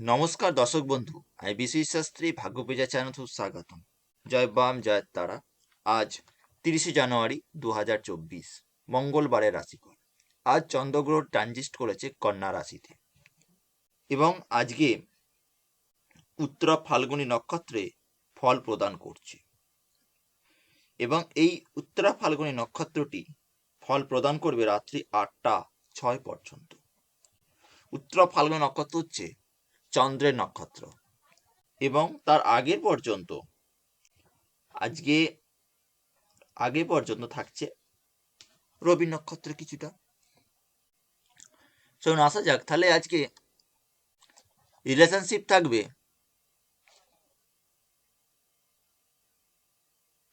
নমস্কার দর্শক বন্ধু বিশ্বজিৎ শাস্ত্রী ভাগ্যপূজা চ্যানেল স্বাগতম। জয় বাম, জয় তারা। আজ তিরিশে জানুয়ারি দু হাজার চব্বিশ, মঙ্গলবারের রাশিফল। আজ চন্দ্রগ্রহ ট্রানজিস্ট করেছে কন্যা রাশিতে। এবং আজকে উত্তরা ফাল্গুনী নক্ষত্রে ফল প্রদান করছে। এবং এই উত্তরা ফাল্গুনী নক্ষত্রটি ফল প্রদান করবে রাত্রি আটটা ছয় পর্যন্ত। উত্তরা ফাল্গুনী নক্ষত্র হচ্ছে চন্দ্রের নক্ষত্র। এবং তার আগের পর্যন্ত, আজকে আগে পর্যন্ত থাকছে রবি নক্ষত্র কিছুটা। চলুন আসা যাক, তাহলে আজকে রিলেশনশিপ থাকবে।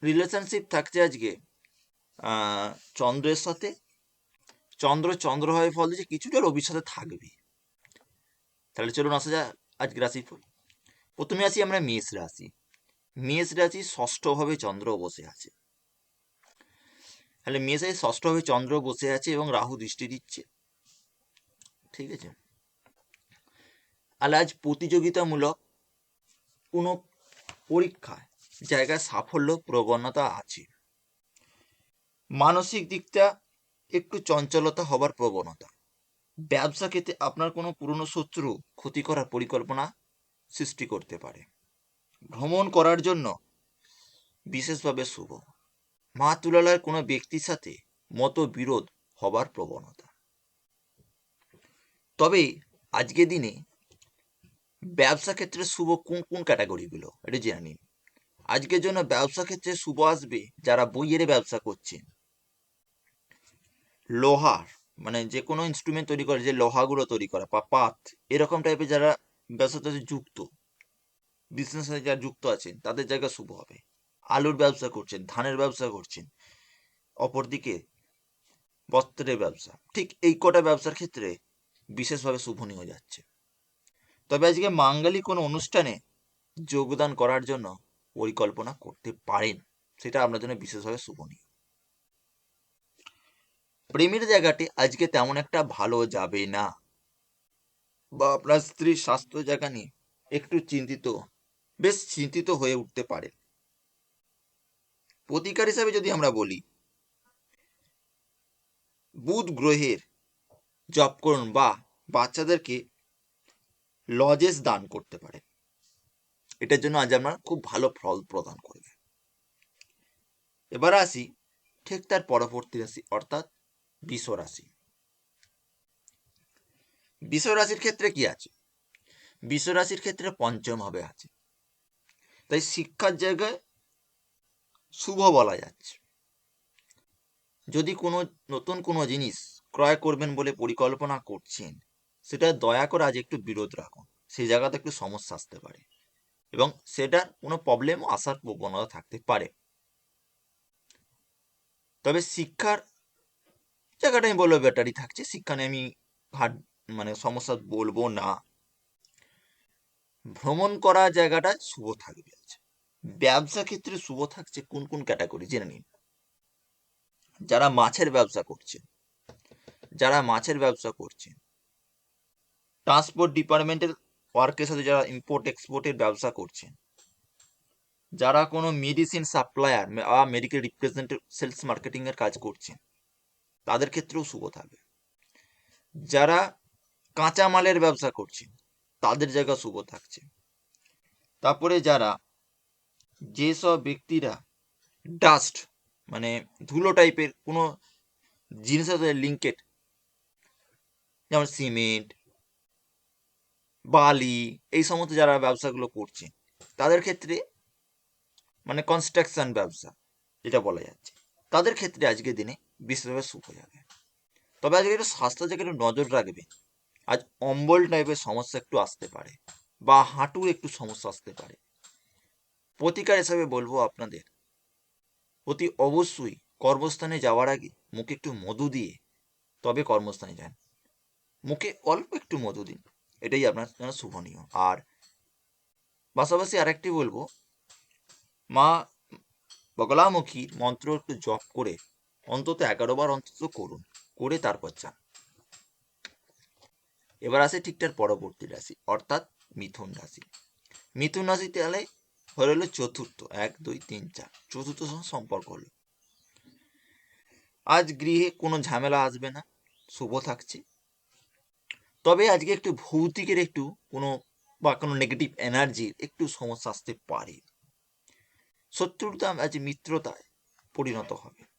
রিলেশনশিপ থাকছে আজকে চন্দ্রের সাথে। চন্দ্র চন্দ্র হয়ে ফল দিচ্ছে কিছুটা রবির সাথে থাকবে। তাহলে চলুন আসা যাক আজকে রাশিফল প্রথমে আসি আমরা মেষ রাশি। মেষ রাশি ষষ্ঠভাবে চন্দ্র বসে আছে। তাহলে মেষে ষষ্ঠভাবে চন্দ্র বসে আছে এবং রাহু দৃষ্টি দিচ্ছে। ঠিক আছে? আর আজ প্রতিযোগিতামূলক কোনো পরীক্ষায় জায়গায় সাফল্য, প্রবণতা আছে। মানসিক দিকটা একটু চঞ্চলতা হবার প্রবণতা। ব্যবসা ক্ষেত্রে আপনার কোনো পুরনো শত্রু ক্ষতি করার পরিকল্পনা সৃষ্টি করতে পারে। ভ্রমণ করার জন্য বিশেষভাবে শুভ। মা তুলালয়ের কোনো ব্যক্তির সাথে মত বিরোধ হবার প্রবণতা। তবে আজকে দিনে ব্যবসা ক্ষেত্রে শুভ কোন কোন ক্যাটাগরিগুলো? এটা জেনে নিন। আজকের জন্য ব্যবসা ক্ষেত্রে শুভ আসবে যারা বইয়ের ব্যবসা করছেন। লোহার মানে যে কোনো ইনস্ট্রুমেন্ট তৈরি করে, যে লোহাগুলো তৈরি করা বা পাত এরকম টাইপের যারা ব্যবসার সাথে যুক্ত বিজনেস যারা যুক্ত আছেন, তাদের জায়গা শুভ হবে। আলুর ব্যবসা করছেন, ধানের ব্যবসা করছেন, অপরদিকে বস্ত্রের ব্যবসা, ঠিক এই কটা ব্যবসার ক্ষেত্রে বিশেষভাবে শুভনীয় যাচ্ছে। তবে আজকে মাঙ্গালি কোনো অনুষ্ঠানে যোগদান করার জন্য পরিকল্পনা করতে পারেন, সেটা আপনার জন্য বিশেষভাবে শুভনীয়। প্রেমের জায়গাটি আজকে তেমন একটা ভালো যাবে না। বা আপনার স্ত্রীর স্বাস্থ্য জায়গা নিয়ে একটু চিন্তিত, বেশ চিন্তিত হয়ে উঠতে পারে। প্রতিকার হিসাবে যদি আমরা বলি, বুধ গ্রহের জপ করুন বা বাচ্চাদেরকে লজেস দান করতে পারে। এটার জন্য আজ আমরা খুব ভালো ফল প্রদান করবে। এবার আসি, ঠিক তার পরবর্তী রাশি, অর্থাৎ বৃষ রাশি। বৃষ রাশির ক্ষেত্রে কি আছে? বৃষ রাশির ক্ষেত্রে পঞ্চম ভাবে আছে। তাই শিক্ষার জায়গায় শুভ বলা যাচ্ছে। যদি কোনো নতুন কোনো জিনিস ক্রয় করবেন বলে পরিকল্পনা করছেন, সেটা দয়া করে আজ একটু বিরোধ রাখুন। সেই জায়গাতে একটু সমস্যা আসতে পারে এবং সেটার কোনো প্রবলেম আসার প্রবণতা থাকতে পারে। তবে শিক্ষার জায়গাটা আমি বলব ব্যাটারি থাকছে নিয়ে আমি ঘাট মানে সমস্যা বলব না। ভ্রমণ করা জায়গাটা শুভ থাকবে ব্যবসা ক্ষেত্রে শুভ থাকছে কোন কোন ক্যাটাগরি, জেনে নিন। যারা মাছের ব্যবসা করছে, যারা মাছের ব্যবসা করছে ট্রান্সপোর্ট ডিপার্টমেন্টের ওয়ার্কের সাথে যারা ইম্পোর্ট এক্সপোর্টের ব্যবসা করছেন যারা কোনো মেডিসিন সাপ্লায়ার বা মেডিকেল রিপ্রেজেন্টেটিভ সেলস মার্কেটিং এর কাজ করছেন তাদের ক্ষেত্রেও শুভ থাকবে। যারা কাঁচা মালের ব্যবসা করছেন, তাদের জায়গা শুভ থাকছে। তারপরে যারা যেসব ব্যক্তিরা ডাস্ট মানে ধুলো টাইপের কোনো জিনিসের সাথে লিঙ্কেড যেমন সিমেন্ট বালি, এই সমস্ত যারা ব্যবসাগুলো করছে তাদের ক্ষেত্রে মানে কনস্ট্রাকশন ব্যবসা, যেটা বলা যাচ্ছে। তাদের ক্ষেত্রে আজকের দিনে বিশেষভাবে শুভ যাবে। তবে আজকে একটু স্বাস্থ্য জায়গায় একটু নজর রাখবে। আজ অম্বল টাইপের সমস্যা একটু আসতে পারে বা হাঁটুর একটু সমস্যা আসতে পারে। প্রতিকার হিসাবে বলব আপনাদের, অতি অবশ্যই কর্মস্থানে যাওয়ার আগে মুখে একটু মধু দিয়ে, তবে কর্মস্থানে যান। মুখে অল্প একটু মধু দিন, এটাই আপনার জন্য শুভনীয়। আর পাশাপাশি আরেকটি বলব, মা বগলামুখীর মন্ত্র একটু জপ করে অন্তত এগারো বার অন্তত করুন, করে তারপর চান। এবার আসে ঠিকঠাক পরবর্তী রাশি, অর্থাৎ মিথুন রাশি। মিথুন রাশি তাহলে হয়ে রইল চতুর্থ, এক, দুই, তিন, চার, চতুর্থ সম্পর্ক হলো। আজ গৃহে কোনো ঝামেলা আসবে না, শুভ থাকছে। তবে আজকে একটু ভৌতিকের একটু কোনো বা কোনো নেগেটিভ এনার্জির একটু সমস্যা আসতে পারে। শত্রুতা আজ মিত্রতায় পরিণত হবে।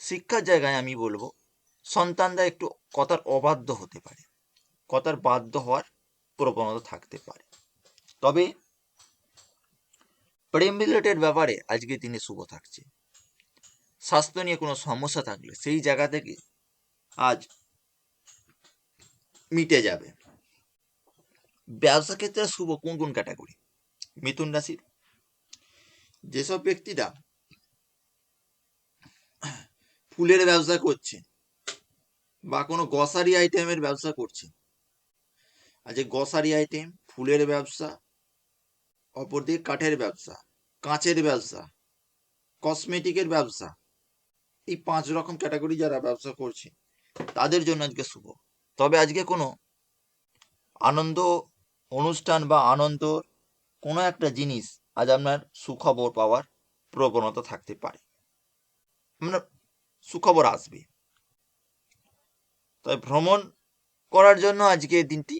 শিক্ষার জায়গায় আমি বলব, সন্তানরা একটু কথার অবাধ্য হতে পারে। কথার বাধ্য হওয়ার প্রবণতা থাকতে পারে। তবে প্রেম রিলেটেড ব্যাপারে আজকে দিনে শুভ থাকছে। স্বাস্থ্য নিয়ে কোনো সমস্যা থাকলে সেই জায়গা থেকে আজ মিটে যাবে। ব্যবসা ক্ষেত্রে শুভ কোন কোন ক্যাটাগরি মিথুন রাশির। যেসব ব্যক্তিরা ফুলের ব্যবসা করছে বা কোনো গ্রসারি আইটেমের ব্যবসা করছে। আর যে গ্রসারি আইটেম ফুলের ব্যবসা, অপরদিকে কাঠের ব্যবসা, কাঁচের ব্যবসা কসমেটিকের ব্যবসা, এই পাঁচ রকম ক্যাটাগরি যারা ব্যবসা করছে, তাদের জন্য আজকে শুভ। তবে আজকে কোনো আনন্দ অনুষ্ঠান বা আনন্দ কোনো একটা জিনিস আজ আপনার সুখবর পাওয়ার প্রবণতা থাকতে পারে। আপনার সুখবর আসবে। তবে ভ্রমণ করার জন্য আজকে দিনটি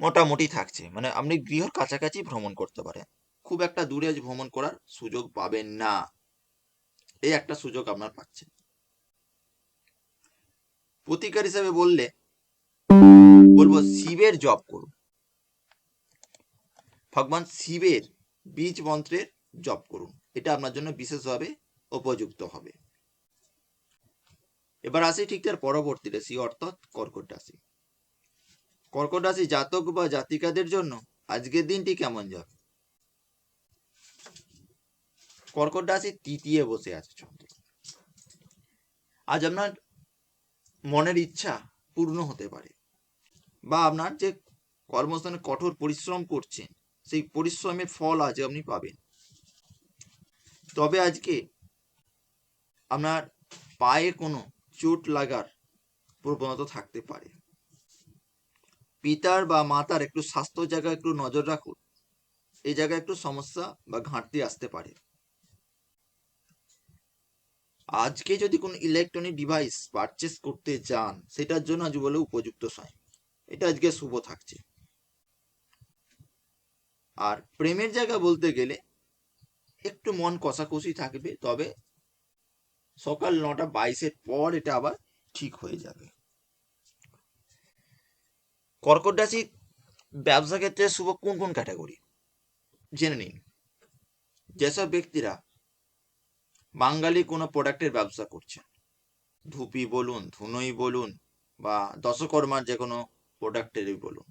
মোটামুটি থাকছে। মানে আপনি গৃহর কাছাকাছি ভ্রমণ করতে পারেন। খুব একটা দূরে আজ ভ্রমণ করার সুযোগ পাবেন না। এই একটা সুযোগ আপনার পাচ্ছেন। প্রতিকার হিসেবে বললে বলব শিবের জপ করুন। ভগবান শিবের বীজ মন্ত্রের জপ করুন। এটা আপনার জন্য বিশেষভাবে উপযুক্ত হবে। এবার আসি ঠিক তার পরবর্তী রাশি, অর্থাৎ কর্কট রাশি। কর্কট রাশি জাতক বা জাতিকাদের জন্য আজকের দিনটি কেমন যাবে? কর্কট রাশি তৃতীয় বসে আছে চন্দ্র। আজ আপনার মনের ইচ্ছা পূর্ণ হতে পারে বা আপনার যে কর্মস্থানে কঠোর পরিশ্রম করছেন, সেই পরিশ্রমের ফল আজ আপনি পাবেন। তবে আজকে আপনার পায়ে কোনো চোট লাগার প্রবণতা থাকতে পারে। পিতার বা মাতার একটু স্বাস্থ্য জায়গায় একটু নজর রাখুন। এই জায়গায় একটু সমস্যা বা ঘাটতি আসতে পারে। আজকে যদি কোনো ইলেকট্রনিক ডিভাইস পারচেস করতে চান সেটার জন্য আজ বলে উপযুক্ত সময়। এটা আজকে শুভ থাকছে। আর প্রেমের জায়গা বলতে গেলে একটু মন কষাকষি থাকবে, তবে সকাল নটা বাইশের পর এটা আবার ঠিক হয়ে যাবে। কর্কট রাশি ব্যবসা ক্ষেত্রে শুভ কোন কোন ক্যাটাগরি জেনে নিন। যেসব ব্যক্তিরা বাঙালি কোনো প্রোডাক্টের ব্যবসা করছে ধুপি বলুন, ধুনোই বলুন, বা দশকর্মার যে কোনো প্রোডাক্টেরই বলুন,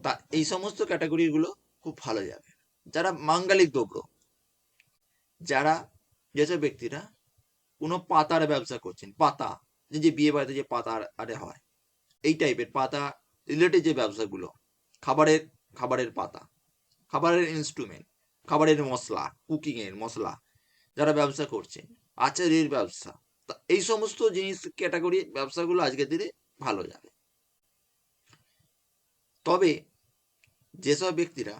তা এই সমস্ত ক্যাটাগরিগুলো খুব ভালো যাবে। যারা মাঙ্গালিক দ্রব্য, যারা যেসব ব্যক্তিরা কোনো পাতার ব্যবসা করছেন, পাতা যে বিয়ে বাড়িতে যে পাতা আরে হয়, এই টাইপের পাতা রিলেটেড যে ব্যবসাগুলো, খাবারের খাবারের পাতা, খাবারের ইনস্ট্রুমেন্ট খাবারের মশলা কুকিং এর মশলা যারা ব্যবসা করছেন, আচারের ব্যবসা এই সমস্ত জিনিস ক্যাটাগরি ব্যবসাগুলো আজকের দিনে ভালো যাবে। তবে যেসব ব্যক্তিরা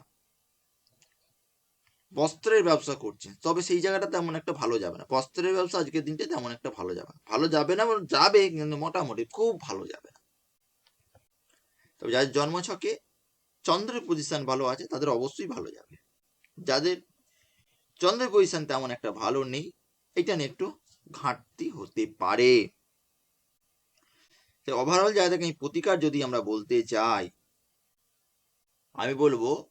বস্ত্রের ব্যবসা করছেন তবে সেই জায়গাটা তেমন একটা ভালো যাবে না। বস্ত্রের ব্যবসা আজকের দিনটা তেমন একটা ভালো যাবে না। ভালো যাবে না যাবে, কিন্তু মোটামুটি খুব ভালো যাবে না। তবে যাদের জন্মছকে চন্দ্রের পজিশন ভালো আছে, তাদের অবশ্যই ভালো যাবে। যাদের চন্দ্রের পজিশন তেমন একটা ভালো নেই, এটা নিয়ে একটু ঘাটতি হতে পারে। ওভারঅল জায়গা থেকে প্রতিকার যদি আমরা বলতে চাই, আমি বলব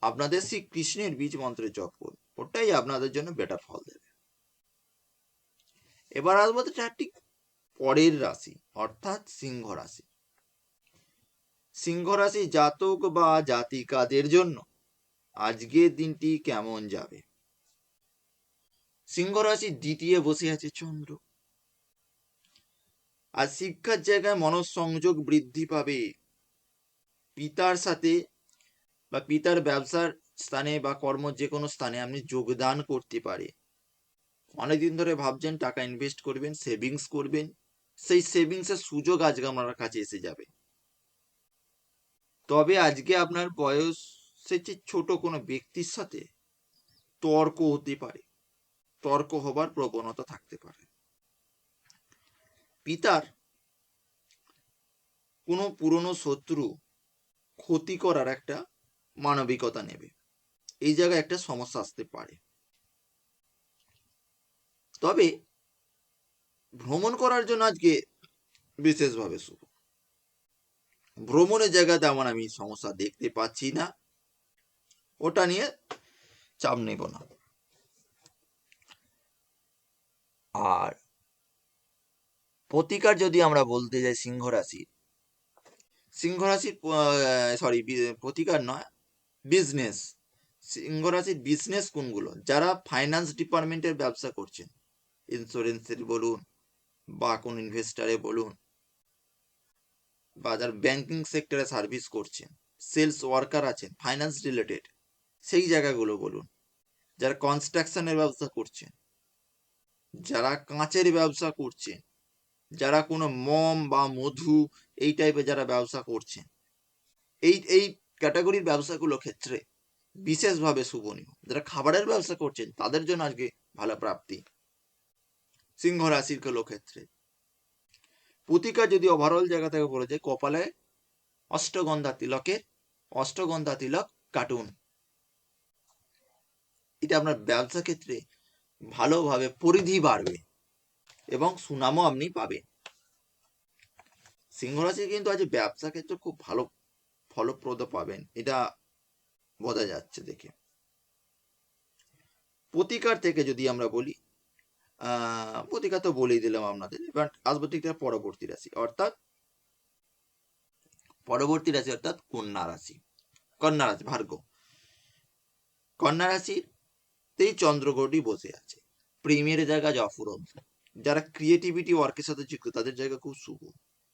আপনাদের শ্রী কৃষ্ণের বীজ মন্ত্রে জপ করুন। ওটাই আপনাদের জন্য বেটার ফল দেবে। এবার আসব ঠিক পরের রাশি, অর্থাৎ সিংহ রাশি। সিংহ রাশি জাতক বা জাতিকাদের জন্য আজকের দিনটি কেমন যাবে? সিংহ রাশি দ্বিতীয় বসে আছে চন্দ্র। আর শিক্ষার জায়গায় মনঃসংযোগ বৃদ্ধি পাবে। পিতার সাথে বা পিতার ব্যবসার স্থানে বা কর্ম যে কোনো স্থানে আপনি যোগদান করতে পারে। অনেকদিন ধরে ভাবছেন টাকা ইনভেস্ট করবেন সেভিংস করবেন, সেই সেভিংসের সুযোগ আজকে আপনার কাছে এসে যাবে। তবে আজকে আপনার বয়সের চেয়ে ছোট কোনো ব্যক্তির সাথে তর্ক হতে পারে, তর্ক হবার প্রবণতা থাকতে পারে। পিতার কোনো পুরনো শত্রু ক্ষতি করার একটা মানবিকতা নেবে। এই জায়গায় একটা সমস্যা আসতে পারে। তবে ভ্রমণ করার জন্য আজকে বিশেষভাবে শুভ। ভ্রমণের জায়গা তেমন আমি সমস্যা দেখতে পাচ্ছি না। ওটা নিয়ে চাপ নেব না। আর প্রতিকার যদি আমরা বলতে যাই সিংহ রাশি সিংহ রাশির সরি প্রতিকার নয় বিজনেস সিংহরাশির বিজনেস কোনগুলো? যারা ফাইন্যান্স ডিপার্টমেন্টের ব্যবসা করছেন। ইন্স্যুরেন্সের বলুন, বা কোন ইনভেস্টারে বলুন, বা যারা ব্যাংকিং সেক্টরে সার্ভিস করছেন সেলস ওয়ার্কার আছেন ফাইন্যান্স রিলেটেড সেই জায়গাগুলো বলুন। যারা কনস্ট্রাকশনের ব্যবসা করছেন, যারা কাঁচের ব্যবসা করছেন, যারা কোনো মম বা মধু, এই টাইপের যারা ব্যবসা করছেন, এই এই ক্যাটাগরির ব্যবসাগুলো ক্ষেত্রে বিশেষভাবে শুভনীয়। যারা খাবারের ব্যবসা করছেন, তাদের জন্য আজকে ভালো প্রাপ্তি। সিংহ রাশিরগুলো ক্ষেত্রে। প্রতিকার যদি ওভারঅল জায়গা থেকে বলে যায়, কপালে অষ্টগন্ধা তিলকের অষ্টগন্ধা তিলক কার্টুন। এটা আপনার ব্যবসা ক্ষেত্রে ভালোভাবে পরিধি বাড়বে এবং সুনামও আপনি পাবেন। সিংহ রাশি কিন্তু আজ ব্যবসা ক্ষেত্রে খুব ভালো ফলপ্রদ পাবেন। এটা বোঝা যাচ্ছে দেখে। প্রতিকার থেকে যদি আমরা বলি প্রতিকার তো বলেই দিলাম আপনাদের এবার আসব ঠিক পরবর্তী রাশি, অর্থাৎ পরবর্তী রাশি অর্থাৎ কন্যা রাশি কন্যা রাশি ভার্গ কন্যা রাশিতেই চন্দ্রগ্রহটি বসে আছে। প্রেমের জায়গা অফুরন্ত, যারা ক্রিয়েটিভিটি ওয়ার্কের সাথে যুক্ত, তাদের জায়গা খুব শুভ।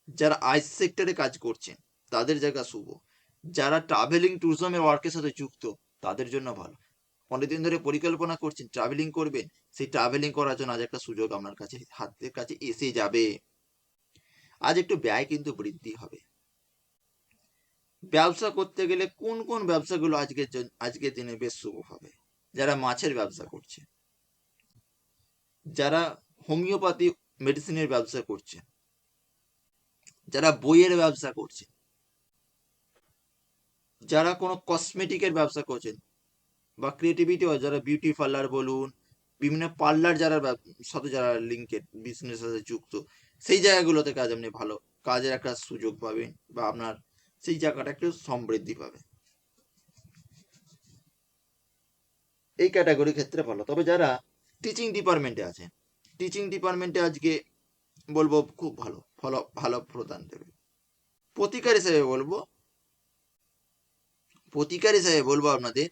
যারা আইস সেক্টরে কাজ করছেন, তাদের জায়গা শুভ। যারা ট্রাভেলিং ট্যুরিজমের ওয়ার্কের সাথে যুক্ত, তাদের জন্য ভালো। অনেকদিন ধরে পরিকল্পনা করছেন ট্রাভেলিং করবেন, সেই ট্রাভেলিং করার জন্য আজ একটা সুযোগ আপনার কাছে, হাতের কাছে এসে যাবে। আজ একটু ব্যয় কিন্তু বৃদ্ধি হবে। ব্যবসা করতে গেলে কোন কোন ব্যবসাগুলো আজকের আজকের দিনে বেশ শুভ হবে? যারা মাছের ব্যবসা করছে, যারা হোমিওপ্যাথি মেডিসিনের ব্যবসা করছে, যারা বইয়ের ব্যবসা করছে যারা কোনো কসমেটিকের ব্যবসা করছেন বা ক্রিয়েটিভিটি হয়, যারা বিউটি পার্লার বলুন, বিভিন্ন পার্লার যারা সাথে যারা লিঙ্কেড বিজনেস সাথে যুক্ত, সেই জায়গাগুলোতে কাজ আপনি ভালো কাজের একটা সুযোগ পাবেন বা আপনার সেই জায়গাটা একটু সমৃদ্ধি পাবে। এই ক্যাটাগরি ক্ষেত্রে ভালো। তবে যারা টিচিং ডিপার্টমেন্টে আছেন টিচিং ডিপার্টমেন্টে আজকে বলব খুব ভালো, ফল, ভালো প্রদান দেবে। প্রতিকার হিসেবে বলব প্রতিকার হিসেবে বলব আপনাদের,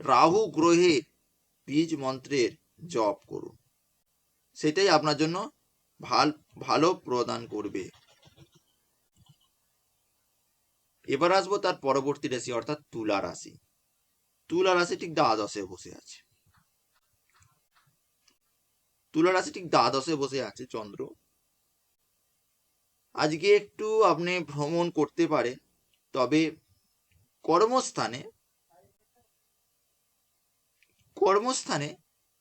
রাহু গ্রহের বীজ মন্ত্রের জপ করুন। সেটাই আপনার জন্য ভালো, ভালো প্রদান করবে। এবার আসব তার পরবর্তী রাশি, অর্থাৎ তুলা রাশি। তুলা রাশি ঠিক দ্বাদশে বসে আছে। তুলা রাশি ঠিক দ্বাদশে বসে আছে চন্দ্র। আজকে একটু আপনি ভ্রমণ করতে পারেন, তবে কর্মস্থানে কর্মস্থানে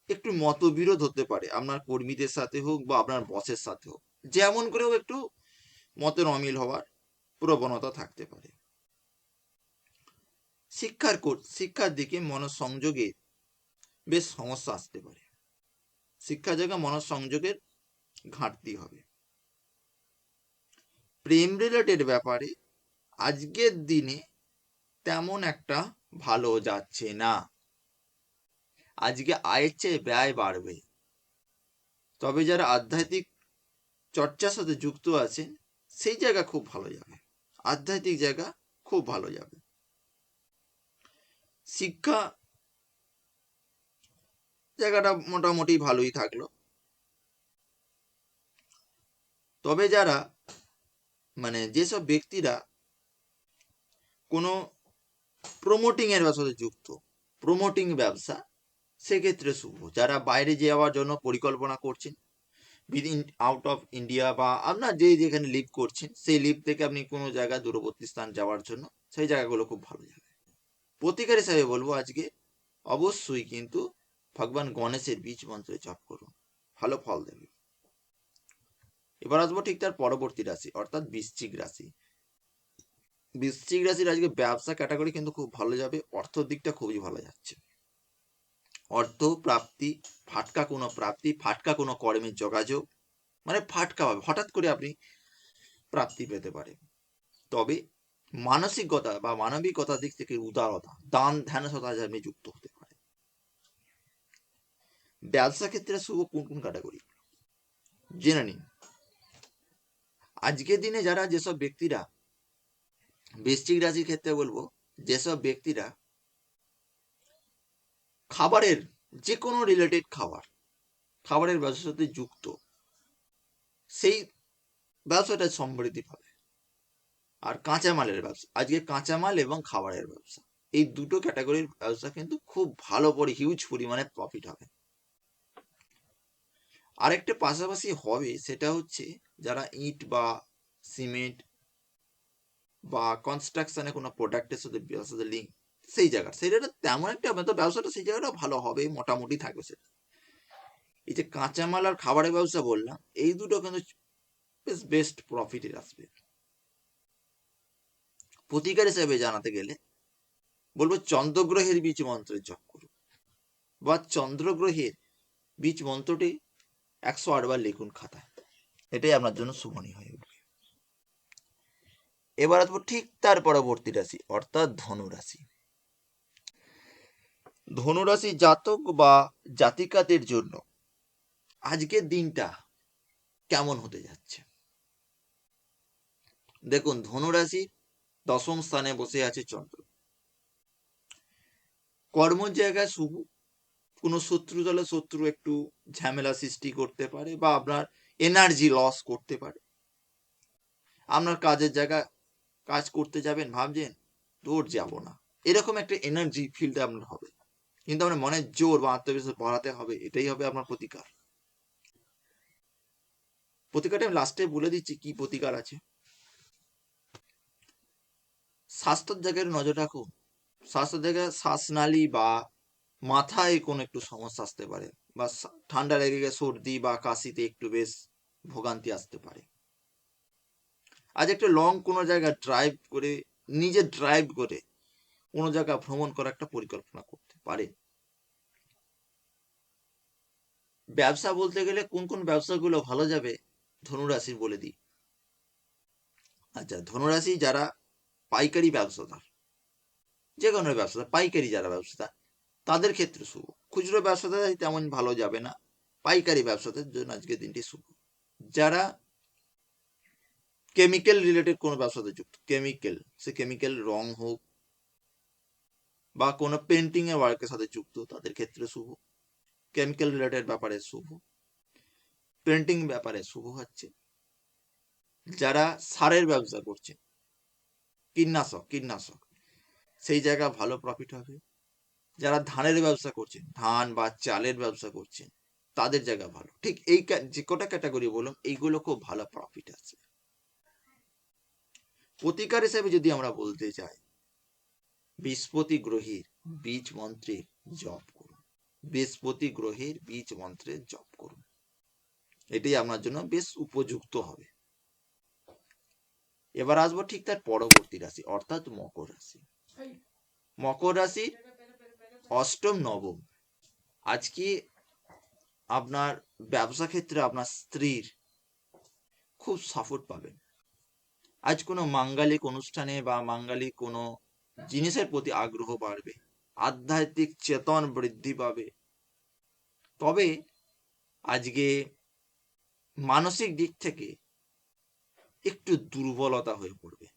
একটু মতবিরোধ হতে পারে, আপনার কর্মীদের সাথে হোক বা আপনার বসের সাথে হোক। যেমন করেও একটু মতের অমিল হওয়ার প্রবণতা থাকতে পারে। শিক্ষার শিক্ষার দিকে মনঃসংযোগে বেশ সমস্যা আসতে পারে। শিক্ষা জায়গা মনঃসংযোগের ঘাটতি হবে। প্রেম রিলেটেড ব্যাপারে আজকের দিনে তেমন একটা ভালো যাচ্ছে না। আজকে আয়ের চেয়ে ব্যয় বাড়বে। তবে যারা আধ্যাত্মিক চর্চার সাথে যুক্ত আছেন, সেই জায়গা খুব ভালো যাবে। আধ্যাত্মিক জায়গা খুব ভালো যাবে। শিক্ষা জায়গাটা মোটামুটি ভালোই থাকল। তবে যারা মানে যেসব ব্যক্তিরা কোনো প্রমোটিং এর সাথে যুক্ত। প্রমোটিং ব্যবসা, সেক্ষেত্রে শুভ। যারা বাইরে যাওয়ার জন্য পরিকল্পনা করছেন উইদিন আউট অফ ইন্ডিয়া বা আপনার যে যেখানে লিভ করছেন, সেই লিভ থেকে আপনি কোনো জায়গায় দূরবর্তী স্থান যাওয়ার জন্য সেই জায়গাগুলো খুব ভালো যাবে প্রতিকার হিসাবে বলব আজকে, অবশ্যই কিন্তু ভগবান গণেশের বীজ মন্ত্রে জপ করুন। ভালো ফল দেবে। এবার আসব ঠিক তার পরবর্তী রাশি, অর্থাৎ বৃশ্চিক রাশি। বৃশ্চিক রাশির আজকে ব্যবসা ক্যাটাগরি কিন্তু খুব ভালো যাবে অর্থর দিকটা খুবই ভালো যাচ্ছে। অর্থ প্রাপ্তি, ফাটকা কোনো প্রাপ্তি, ফাটকা কোনো কর্মের যোগাযোগ মানে ফাটকা হবে, হঠাৎ করে আপনি প্রাপ্তি পেতে পারেন। তবে মানসিকতা বা মানবিকতার দিক থেকে উদারতা, দান ধ্যানসতা আপনি যুক্ত হতে পারে ব্যবসা ক্ষেত্রে শুভ কোন কোন ক্যাটাগরি জেনে নিন। আজকের দিনে যারা যেসব ব্যক্তিরা বৃশ্চিক রাশির ক্ষেত্রে বলব, যেসব ব্যক্তিরা খাবারের যে কোনো রিলেটেড খাবার, খাবারের ব্যবসার সাথে যুক্ত, সেই ব্যবসাটা সমৃদ্ধি পাবে। আর কাঁচামালের ব্যবসা, আজকে কাঁচামাল এবং খাবারের ব্যবসা, এই দুটো ক্যাটাগরির ব্যবসা কিন্তু খুব ভালো পরি হিউজ পরিমাণে প্রফিট হবে। আরেকটা পাশাপাশি হবে সেটা হচ্ছে যারা ইট বা সিমেন্ট বা কনস্ট্রাকশনে কোনো প্রোডাক্টের সাথে ব্যবসাতে লিঙ্ক সেই জায়গা সেটা তেমন একটা হবে তো ব্যবসাটা সেই জায়গাটা ভালো হবে মোটামুটি থাকবে সেটা। এই যে কাঁচামাল আর খাবারের ব্যবসা বললাম, এই দুটো কিন্তু বেশ বেস্ট প্রফিটের আসবে। প্রতিকার হিসেবে জানাতে গেলে বলব চন্দ্রগ্রহের বীজ মন্ত্রের জপ করুন বা চন্দ্রগ্রহের বীজ মন্ত্রটি একশো আটবার লিখুন খাতায়। এটাই আপনার জন্য শুভনীয় হয়ে এবার আসব ঠিক তার পরবর্তী রাশি, অর্থাৎ ধনু রাশি ধনুরাশি জাতক বা জাতিকাদের জন্য আজকের দিনটা কেমন হতে যাচ্ছে? দেখুন, ধনুরাশি দশম স্থানে বসে আছে চন্দ্র। কর্ম জায়গায় শুভ। কোনো শত্রু দলে শত্রু একটু ঝামেলা সৃষ্টি করতে পারে বা আপনার এনার্জি লস করতে পারে। আপনার কাজের জায়গা কাজ করতে যাবেন, ভাবছেন দূর যাব না। এরকম একটা এনার্জি ফিলটা আপনার হবে। কিন্তু আপনার মনের জোর বা আত্মবিশ্বাস বাড়াতে হবে, এটাই হবে আপনার প্রতিকার। প্রতিকারটা আমি লাস্টে বলে দিচ্ছি কি প্রতিকার আছে। স্বাস্থ্যের জায়গায় নজর রাখুন। স্বাস্থ্যের জায়গায় শ্বাসনালী বা মাথায় কোনো একটু সমস্যা আসতে পারে, বা ঠান্ডা লেগে সর্দি বা কাশিতে একটু বেশ ভোগান্তি আসতে পারে। আজ একটা লং কোনো জায়গায় ড্রাইভ করে, নিজে ড্রাইভ করে কোনো জায়গা ভ্রমণ করার একটা পরিকল্পনা করতে পারেন। ব্যবসা বলতে গেলে কোন কোন ব্যবসাগুলো ভালো যাবে ধনুরাশির বলে দিই। আচ্ছা ধনুরাশি যারা পাইকারি ব্যবসাদার যে কোনো ব্যবসাদার, পাইকারি যারা ব্যবসাদার, তাদের ক্ষেত্রে শুভ। খুচরো ব্যবসাদার তেমন ভালো যাবে না, পাইকারি ব্যবসাদের জন্য আজকে দিনটি শুভ। যারা কেমিক্যাল রিলেটেড কোনো ব্যবসাতে যুক্ত। কেমিক্যাল সে কেমিক্যাল রং হোক বা কোনো পেন্টিং এর ওয়ার্কের সাথে যুক্ত, তাদের ক্ষেত্রে শুভ। কেমিক্যাল রিলেটেড ব্যাপারে শুভ। পেন্টিং ব্যাপারে শুভ হচ্ছে। যারা সারের ব্যবসা করছে, কীটনাশক কীটনাশক, সেই জায়গা ভালো প্রফিট হবে। যারা ধানের ব্যবসা করছেন ধান বা চালের ব্যবসা করছেন তাদের জায়গা ভালো। ঠিক এই যে কটা ক্যাটাগরি বললাম, এইগুলো খুব ভালো প্রফিট আছে। প্রতিকার হিসেবে যদি আমরা বলতে চাই, বৃহস্পতি গ্রহের বীজ মন্ত্রের জপ করুন। বৃহস্পতি গ্রহের বীজ মন্ত্রের জপ করুন। এটাই আপনার জন্য বেশ উপযুক্ত হবে। এবার আসব ঠিক তার পরবর্তী রাশি, অর্থাৎ মকর রাশি। মকর রাশি অষ্টম, নবম। আজকে আপনার ব্যবসা ক্ষেত্রে আপনার স্ত্রীর খুব সাপোর্ট পাবেন। আজ কোনো মাঙ্গালিক অনুষ্ঠানে বা মাঙ্গালিক কোনো জিনিসের প্রতি আগ্রহ বাড়বে, আধ্যাত্মিক চেতন বৃদ্ধি পাবে। তবে আজকে মানসিক দিক থেকে একটু দুর্বলতা হয়ে পড়বে।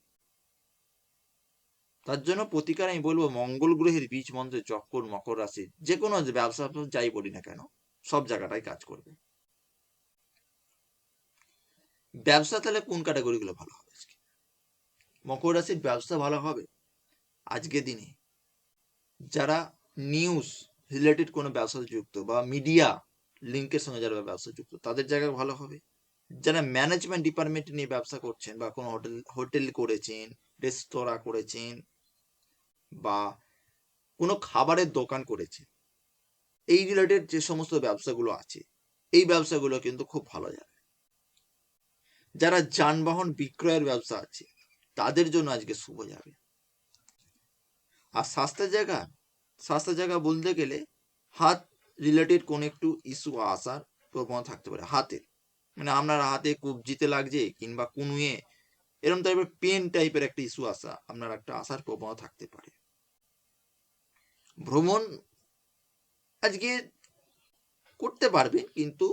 তার জন্য প্রতিকার আমি বলব, মঙ্গল গ্রহের বীজ মন্ত্রে, চক্কর, মকর রাশি, যে কোনো ব্যবসা যাই বলি না কেন, সব জায়গাটাই কাজ করবে। ব্যবসা তাহলে কোন ক্যাটাগরিগুলো ভালো মকর রাশির ব্যবসা ভালো হবে আজকে দিনে। যারা নিউজ রিলেটেড কোনো ব্যবসা যুক্ত বা মিডিয়া লিঙ্কের সঙ্গে যারা ব্যবসা যুক্ত, তাদের জায়গা ভালো হবে। যারা ম্যানেজমেন্ট ডিপার্টমেন্ট নিয়ে ব্যবসা করছেন বা কোনো হোটেল হোটেল করেছেন রেস্তোরাঁ করেছেন বা কোনো খাবারের দোকান করেছেন, এই রিলেটেড যে সমস্ত ব্যবসাগুলো আছে, এই ব্যবসাগুলো কিন্তু খুব ভালো যাবে। যারা যানবাহন বিক্রয়ের ব্যবসা আছে তাদের জন্য আজকে শুভ যাবে। আর স্বাস্থ্যের জায়গা স্বাস্থ্যের জায়গা বলতে গেলে হাত রিলেটেড কোন একটু ইস্যু আসার প্রবণতা থাকতে পারে। হাতের মানে আপনার হাতে কবজিতে লাগছে কিংবা কুনুয়ে এরকম টাইপের পেন টাইপের একটা ইস্যু আসা, আপনার একটা আসার প্রবণতা থাকতে পারে। ভ্রমণ আজকে করতে পারবেন, কিন্তু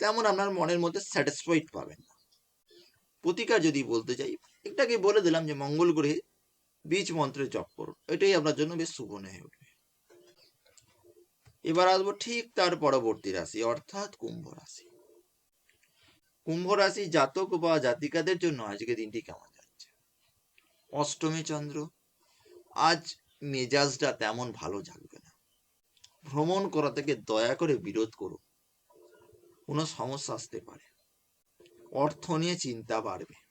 তেমন আপনার মনের মধ্যে স্যাটিসফাইড পাবেন না। প্রতিকার যদি বলতে চাই একটাকে বলে দিলাম যে মঙ্গল গ্রহে বীজ মন্ত্রে জপ করুন। এটাই আপনার জন্য বেশ শুভ হয়ে উঠবে। এবার আসব ঠিক তার পরবর্তী রাশি, অর্থাৎ কুম্ভ রাশি। কুম্ভ রাশি জাতক বা জাতিকাদের জন্য আজকে দিনটি কেমন যাচ্ছে? অষ্টমী চন্দ্র, আজ মেজাজটা তেমন ভালো যাবে না। ভ্রমণ করা থেকে দয়া করে বিরোধ করুন। কোনো সমস্যা আসতে পারে। অর্থ নিয়ে চিন্তা বাড়বে।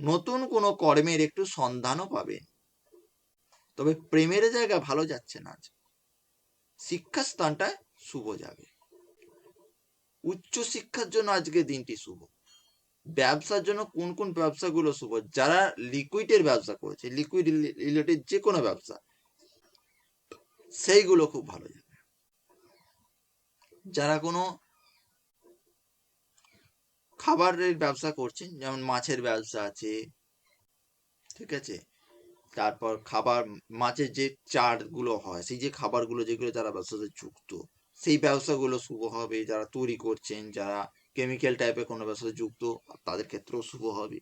নতুন কোনো কর্মের একটু সন্ধানও পাবেন তবে প্রেমের জায়গা ভালো যাচ্ছে না আজ। শিক্ষাস্থানটা শুভ যাবে। উচ্চ শিক্ষার জন্য আজকে দিনটি শুভ। ব্যবসার জন্য কোন কোন ব্যবসাগুলো শুভ? যারা লিকুইডের ব্যবসা করেছে লিকুইড রিলেটেড যে কোনো ব্যবসা, সেইগুলো খুব ভালো যাবে। যারা কোনো খাবারের ব্যবসা করছেন, যেমন মাছের ব্যবসা আছে, ঠিক আছে? তারপর খাবার, মাছের যে চারগুলো হয়, সেই যে খাবারগুলো যেগুলো যারা ব্যবসাতে যুক্ত, সেই ব্যবসাগুলো শুভ হবে, যারা তৈরি করছেন, যারা কেমিক্যাল টাইপের কোনো ব্যবসাতে যুক্ত, তাদের ক্ষেত্রেও শুভ হবে।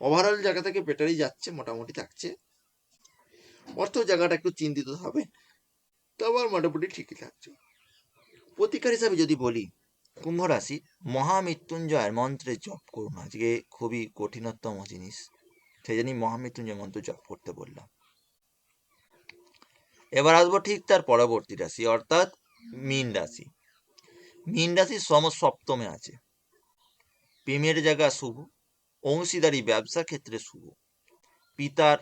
ওভারঅল জায়গা থেকে বেটারই যাচ্ছে, মোটামুটি থাকছে। অর্থ জায়গাটা একটু চিন্তিত হবে তারপর মোটামুটি ঠিকই থাকছে। প্রতিকার হিসাবে যদি বলি কুম্ভ রাশি মহামৃত্যুঞ্জয়ের মন্ত্রে জপ করুন। আজকে খুবই কঠিনতম জিনিস। সেই জন্যই মহামৃত্যুঞ্জয় মন্ত্র জপ করতে বললাম। এবার আসব ঠিক তার পরবর্তী রাশি, অর্থাৎ মীন রাশি। মীন রাশি সম সপ্তমে আছে। প্রেমের জায়গা শুভ, অংশীদারি ব্যবসা ক্ষেত্রে শুভ। পিতার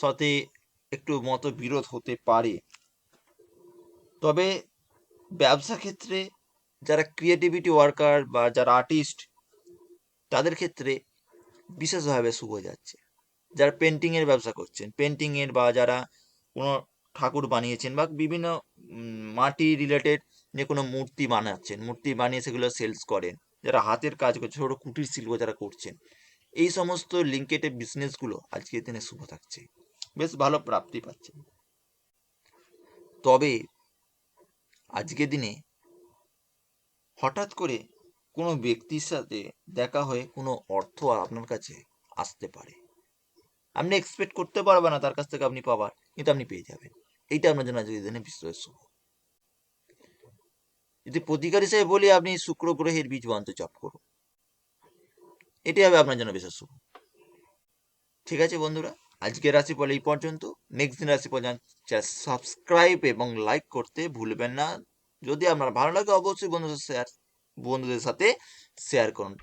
সাথে একটু মতো বিরোধ হতে পারে। তবে ব্যবসা ক্ষেত্রে যারা ক্রিয়েটিভিটি ওয়ার্কার বা যারা আর্টিস্ট তাদের ক্ষেত্রে বিশেষভাবে শুভ যাচ্ছে। যারা পেন্টিংয়ের ব্যবসা করছেন পেন্টিংয়ের বা যারা কোনো ঠাকুর বানিয়েছেন বা বিভিন্ন মাটি রিলেটেড যে কোনো মূর্তি বানাচ্ছেন, মূর্তি বানিয়ে সেগুলো সেলস করেন, যারা হাতের কাজ করছে, ছোটো কুটির শিল্প যারা করছেন, এই সমস্ত লিঙ্কেটে বিজনেসগুলো আজকের দিনে শুভ থাকছে। বেশ ভালো প্রাপ্তি পাচ্ছে তবে আজকের দিনে হঠাৎ করে কোনো ব্যক্তির সাথে দেখা হয়ে কোনো অর্থ আপনার কাছে আসতে পারে। আপনি এক্সপেক্ট করতে পারবেন না তার কাছ থেকে আপনি পাবার, কিন্তু আপনি পেয়ে যাবেন। এইটা আপনার জন্য আজকের দিনে শুভ। যদি প্রতিকার হিসেবে বলি, আপনি শুক্র গ্রহের বীজ মন্ত্র জপ করুন। এটি হবে আপনার জন্য বিশেষ শুভ। ঠিক আছে বন্ধুরা, আজকের রাশিফল এই পর্যন্ত। নেক্সট দিন রাশিফল সাবস্ক্রাইব এবং লাইক করতে ভুলবেন না। যদি আপনার ভালো লাগে অবশ্যই বন্ধুদের শেয়ার বন্ধুদের সাথে শেয়ার করুন।